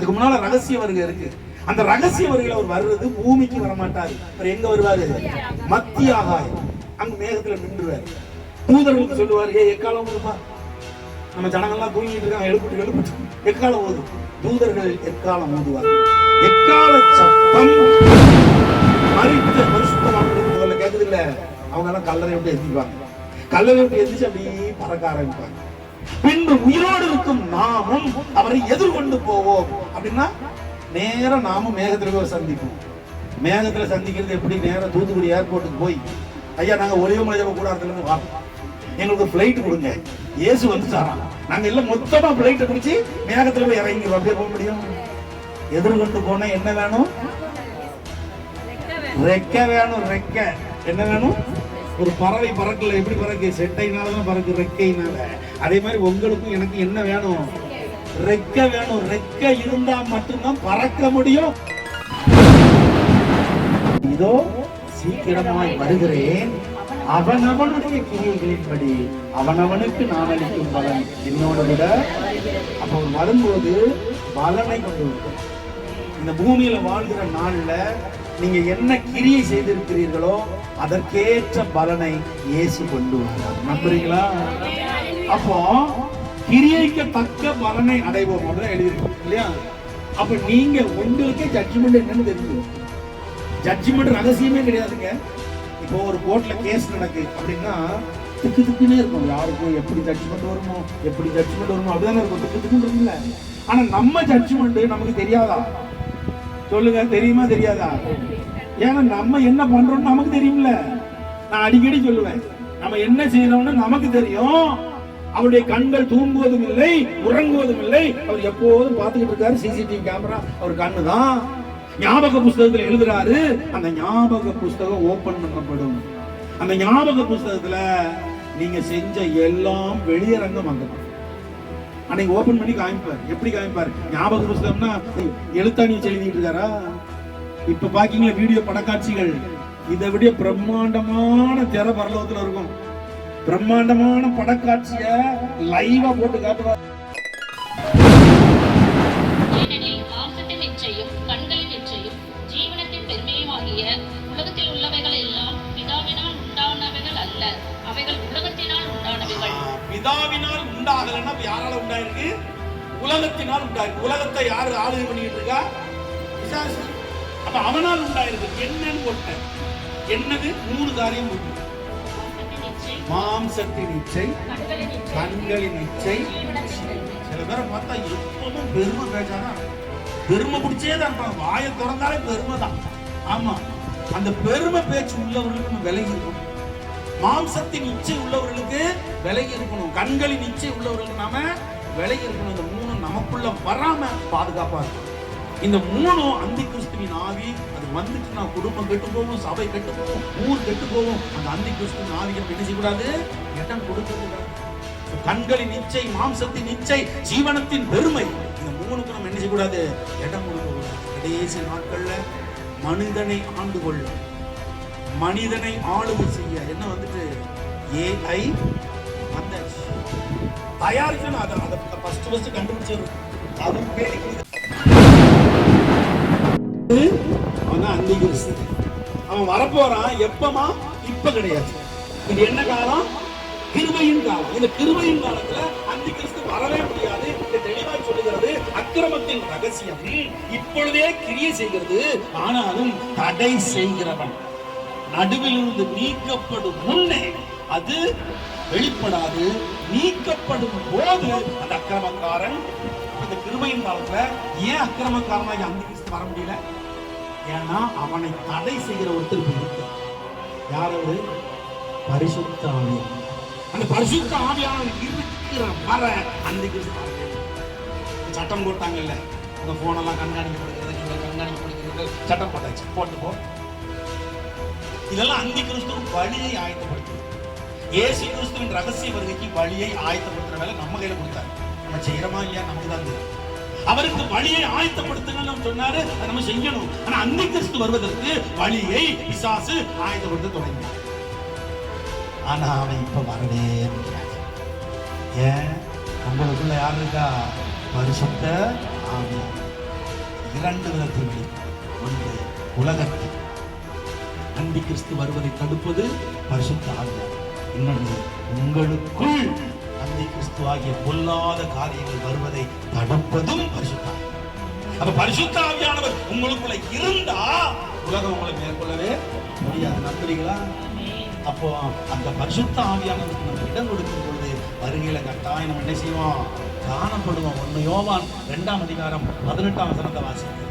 அதுக்கு முன்னால ரகசிய வருகை இருக்கு. அந்த ரகசிய வருகையில அவர் வர்றது பூமிக்கு வர மாட்டாரு அவர் எங்க வருவாரு? மத்திய ஆகாயம். அங்க மேகத்துல நின்றுவார். தூதர்களுக்கு சொல்லுவார் ஏ எக்காலம் ஓதுமா நம்ம ஜனங்கள்லாம் தூங்கிட்டு இருக்காங்க எழுப்பிட்டு எழுப்பிட்டு. எக்காலம் ஓதும்? தூதர்கள் எக்காலம் ஓதுவார் எக்கால சத்தம் மறித்த பரிசுத்தமானது முதல்ல கேக்குது இல்ல அவங்க எல்லாம் கல்லறை விட்டு எந்திப்பாங்க கல்லறை விட்டு எந்திரிச்சு அப்படியே பறக்க ஆரம்பிப்பாங்க. பின்பு உயிரோடு இருக்கும் நாமும் அவரை எதிர்கொண்டு போவோம். அப்படின்னா நேரம் நாமும் மேகத்துல போய் சந்திப்போம். மேகத்துல சந்திக்கிறது எப்படி? நேரம் தூத்துக்குடி ஏர்போர்ட்டுக்கு போய் ஐயா நாங்க ஒரே மனிதவ கூடாரத்துல இருந்து வரோம். எங்களுக்கு ஃபிளைட் கொடுங்க. இயேசு வந்துட்டாராம் நாங்க எல்லாம் மொத்தமா ஃபிளைட் பிடிச்சி மேகத்துல போய் இறங்கி அப்படியே போக முடியும்? எதிர்கொண்டு போனா என்ன வேணும்? ரெக்க வேணும். ரெக்க. என்ன வேணும்? ஒரு பறவை பறக்கல எப்படி பறக்கு? செட்டைனால தான் பறக்கு ரெக்கைனால அதே மாதிரி உங்களுக்கும் எனக்கு என்ன வேணும்? ரெக்க வேணும். ரெக்க இருந்தா மட்டும்தான் பறக்க முடியும். இதோ சீக்கிரமாய் வருகிறேன். அவனவனுடைய கிரியைகளின்படி அவனவனுக்கு நான் அளிக்கும் பலன் என்னோட விட அப்போ அவர் வரும்போது பலனை கொண்டு இந்த பூமியில வாழ்கிற நாள்ல நீங்க என்ன கிரியை செய்திருக்கிறீர்களோ அதற்கேற்ற பலனை இயேசு கொண்டு வரார் நம்புறீங்களா? அப்போ கிரியைக்கு தக்க பலனை அடைவோம் அப்படின்னு எழுதியிருக்கோம் இல்லையா? அப்ப நீங்க உங்களுக்கே ஜட்ஜ்மெண்ட் என்னன்னு தெரிஞ்சுக்கணும் ஜட்ஜ்மெண்ட் ரகசியமே கிடையாதுங்க. இப்போ ஒரு கோர்ட்ல கேஸ் நடக்கு அப்படின்னா திக்கு திக்குன்னே இருக்கும். யாருக்கும் எப்படி ஜட்ஜ்மெண்ட் வருமோ எப்படி ஜட்ஜ்மெண்ட் வருமோ அப்படிதானே இருக்கும். திக்கு திக்குன்னு இருக்குல்ல. ஆனா நம்ம ஜட்ஜ்மெண்ட் நமக்கு தெரியாதா? சொல்லுங்க தெரியுமா தெரியாதா? ஏன்னா நம்ம என்ன பண்றோம்னு நமக்கு தெரியும்ல. நான் அடிக்கடி சொல்லுவேன் நம்ம என்ன செய்யறோம்னு நமக்கு தெரியும். அவருடைய கண்கள் தூங்குவதும் இல்லை உறங்குவதும் இல்லை. அவர் எப்போதும் பார்த்துக்கிட்டு இருக்காரு சிசிடிவி கேமரா அவர் கண்ணு தான் ஞாபக புஸ்தகத்தில் எழுதுறாரு அந்த ஞாபக புஸ்தகம் ஓபன் பண்ணப்படும். அந்த ஞாபக புஸ்தகத்துல நீங்க செஞ்ச எல்லாம் வெளியரங்கம் வந்தப்படும் அன்னைக்கு ஓபன் பண்ணி காமிப்பார். எப்படி காமிப்பார்? ஞாபக புஸ்தகம்னா எழுத்தாணி வச்சு எழுதிட்டு இருக்காரா? இப்ப பாக்கீங்களா வீடியோ படக்காட்சிகள். இதை விட பிரம்மாண்டமான திரை பரலோகத்துல இருக்கும். பிரம்மாண்டமான படக்காட்சிய லைவா போட்டு காட்டுவார். பிதாவினால் உண்டாகலன்னா இப்ப யாரால உண்டாயிருக்கு? உலகத்தினால் உண்டாயிருக்கு. உலகத்தை யாரு ஆளுகை பண்ணிட்டு இருக்கா? பிசாசு. அப்ப அவனால் உண்டாயிருக்கு என்னன்னு போட்ட என்னது? மூணு காரியம் உண்டு மாம்சத்தின் இச்சை கண்களின் இச்சை. சில பேரை பார்த்தா எப்பவும் பெருமை பேச்சாதான் பெருமை பிடிச்சே தான் இருப்பாங்க வாயை திறந்தாலே பெருமை தான் ஆமா. அந்த பெருமை பேச்சு உள்ளவர்களுக்கு நம்ம விலகி இருக்கணும். மாம்சத்தின் இச்சை உள்ளவர்களுக்கு விலகி இருக்கணும். கண்களின் இச்சை உள்ளவர்களுக்கு நாம விலகி இருக்கணும். இந்த மூணு நமக்குள்ள வராம பாதுகாப்பா இருக்கும் இந்த மூணும் அந்தி கிறிஸ்துவின் ஆவி. அது வந்துச்சுன்னா குடும்பம் கெட்டு போகும் சபை கெட்டு போகும் ஊர் கெட்டு போகும். அந்த அந்தி கிறிஸ்துவின் ஆவிகள் நம்ம என்ன செய்யக்கூடாது? இடம் கொடுக்க கண்களின் இச்சை மாம்சத்தின் இச்சை ஜீவனத்தின் பெருமை இந்த மூணுக்கு நம்ம என்ன செய்யக்கூடாது? இடம் கொடுக்க கூடாது கடைசி நாட்கள்ல மனிதனை ஆண்டு கொள்ள மனிதனை ஆளுகை செய்ய. என்ன வந்துட்டு? ஏஐ வந்தாச்சு. தயாரிக்கணும். அதை அதை ஃபர்ஸ்ட் ஃபர்ஸ்ட் கண்டுபிடிச்சது அது பேரு அவன் தான் அவன் வரப்போறான். எப்பமா? இப்ப கிடையாது. இது என்ன காலம்? கிருபையின் காலம். இந்த கிருபையின் காலத்துல அந்தி கிறிஸ்து வரவே முடியாது. இது தெளிவாய் சொல்லுகிறது அக்கிரமத்தின் ரகசியம். இப்பொழுதே கிரியை செய்கிறது. ஆனாலும் தடை செய்கிறவன். நடுவிலிருந்து நீக்கப்படும் முன்னே அது வெளிப்படாது. நீக்கப்படும் போது அந்த அக்கிரமக்காரன் இந்த கிருபையின் காலத்துல ஏன் அக்கிரமக்காரனாகி அந்த கிறிஸ்து வர முடியல? ஏன்னா அவனை தடை செய்கிற ஒருத்தர் இப்ப யார் பரிசுத்த ஆவியான அந்த பரிசுத்த ஆவியானவர் இருக்கிற வர அந்த கிறிஸ்து வர சட்டம் போட்டாங்கல்ல. உங்க போனெல்லாம் கண்காணிக்கப்படுகிறது நீங்கள் கண்காணிக்கப்படுகிறது. சட்டம் போட்டாச்சு. போட்டு போ. இதெல்லாம் அந்தி கிறிஸ்துவின் வழியை ஆயத்தப்படுத்துது ஏசு கிறிஸ்துவின் ரகசிய வருகைக்கு வழியை ஆயத்தப்படுத்துற வேலை நம்ம கையில கொடுத்தாரு நம்ம செய்யறோமா இல்லையா நமக்கு தான் தெரியும் அவருக்கு வழியை ஆயத்தப்படுத்துங்கன்னு சொன்னாரு அதை நம்ம செய்யணும் ஆனா அந்தி கிறிஸ்து வருவதற்கு வழியை பிசாசு ஆயத்தப்படுத்த தொடங்கினார் ஆனா அவன் இப்ப வரவே முடியாது ஏன் உங்களுக்குள்ள யார் இருக்கா பரிசுத்த ஆவியா இரண்டு விதத்தில் ஒன்று உலகத்தில் அந்தி கிறிஸ்து வருவதை தடுப்பது பரிசுத்த ஆன்மா இன்னொன்று உங்களுக்குள் அந்தி கிறிஸ்து ஆகிய பொல்லாத காரியங்கள் வருவதை தடுப்பதும் பரிசுத்த அப்ப பரிசுத்த ஆவியானவர் உங்களுக்குள்ள இருந்தா உலகம் உங்களை மேற்கொள்ளவே முடியாது. நம்புறீங்களா? அப்போ அந்த பரிசுத்த ஆவியானவருக்கு நம்ம இடம் கொடுக்கும் பொழுது வருகையில கட்டாயம் நம்ம என்ன செய்வோம்? காணப்படுவோம். ஒன்னு யோவான் இரண்டாம் அதிகாரம் பதினெட்டாம் வசனத்தை வாசிக்கிறேன்